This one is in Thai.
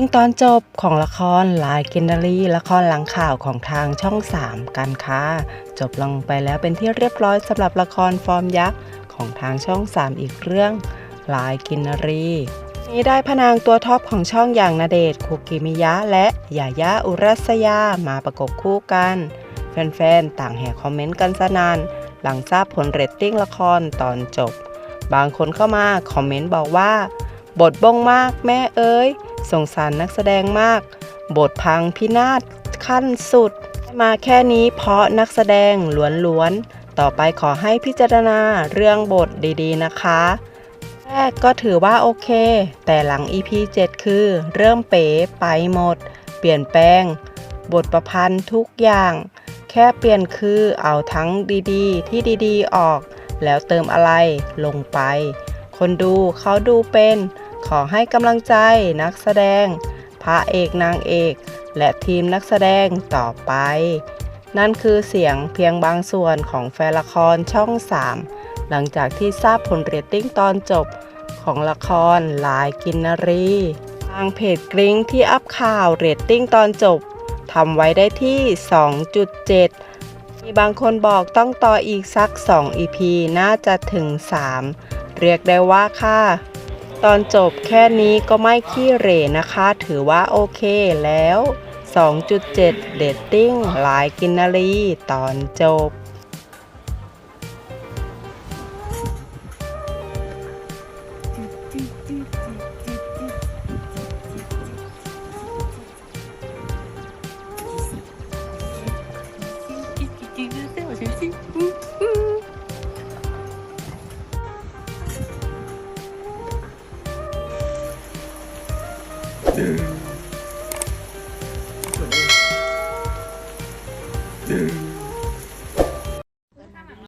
ยิ่งตอนจบของละครลายกินนารีละครหลังข่าวของทางช่อง 3 กันค่ะ จบลงไปแล้วเป็นที่เรียบร้อยสำหรับละครฟอร์มยักษ์ของทางช่อง 3 อีกเรื่องลายกินนารีนี้ได้พนางตัวท็อปของช่องอย่างนาเดชคุกิมิยะ และยายาอุรัสยามาประกบคู่กัน แฟนๆ ต่างแห่คอมเมนต์กันสนานหลังทราบผลเรตติ้งละครตอนจบ บางคนเข้ามาคอมเมนต์บอกว่า บทบงมากแม่เอ้ย สงสารนักแสดงมาก บทพังพินาศขั้นสุด มาแค่นี้เพราะนักแสดงล้วนๆ ต่อไปขอให้พิจารณาเรื่องบทดีๆนะคะ แรกก็ถือว่าโอเค แต่หลัง EP 7 คือ เริ่มเป๋ไปหมด เปลี่ยนแปลง บทประพันธ์ทุกอย่าง แค่เปลี่ยนคือเอาทั้งดีๆ ที่ดีๆออก แล้วเติมอะไรลงไป คนดูเขาดูเป็น ขอให้กำลังใจนักแสดง พระเอกนางเอก และทีมนักแสดงต่อไป นั่นคือเสียงเพียงบางส่วนของแฟนละครช่อง 3 หลังจากที่ทราบผลเรตติ้งตอนจบของละครลายกินนรีทางเพจกริ้งที่อัพข่าวเรตติ้งตอนจบทำไว้ได้ที่ 2.7 มีบางคนบอกต้องต่ออีกสัก 2 EP น่าจะถึง 3 เรียกได้ว่าค่ะ ตอนจบแค่นี้ก็ไม่ขี้เหร่นะคะ ถือว่าโอเคแล้ว 2.7 เดตติ้งหลายกินนารีตอนจบ どどど